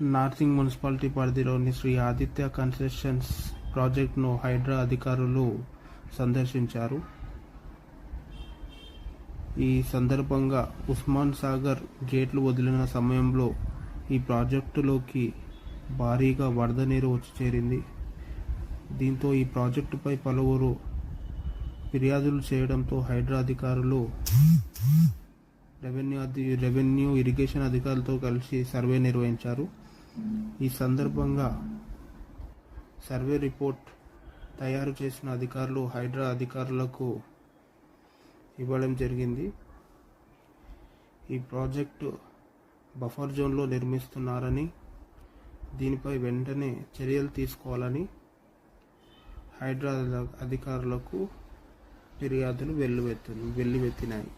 Narsingi municipality పరిధిలోని Shri Aditya constructions ప్రాజెక్టును హైడ్రా అధికారులు సందర్శించారు. ఈ సందర్భంగా ఉస్మాన్ సాగర్ గేట్లు వదిలిన సమయంలో ఈ ప్రాజెక్టులోకి భారీగా వరద నీరు వచ్చి చేరింది. దీంతో ఈ ప్రాజెక్టుపై పలువురు ఫిర్యాదులు చేయడంతో హైడ్రా అధికారులు రెవెన్యూ అధి రెవెన్యూ ఇరిగేషన్ అధికారులతో కలిసి సర్వే నిర్వహించారు. ఈ సందర్భంగా సర్వే రిపోర్ట్ తయారు చేసిన అధికారులు హైడ్రా అధికారులకు ఇవ్వడం జరిగింది. ఈ ప్రాజెక్టు బఫర్ జోన్లో నిర్మిస్తున్నారని దీనిపై వెంటనే చర్యలు తీసుకోవాలని హైడ్రా అధికారులకు ఫిర్యాదులు వెల్లువెత్తు వెల్లువెత్తినాయి.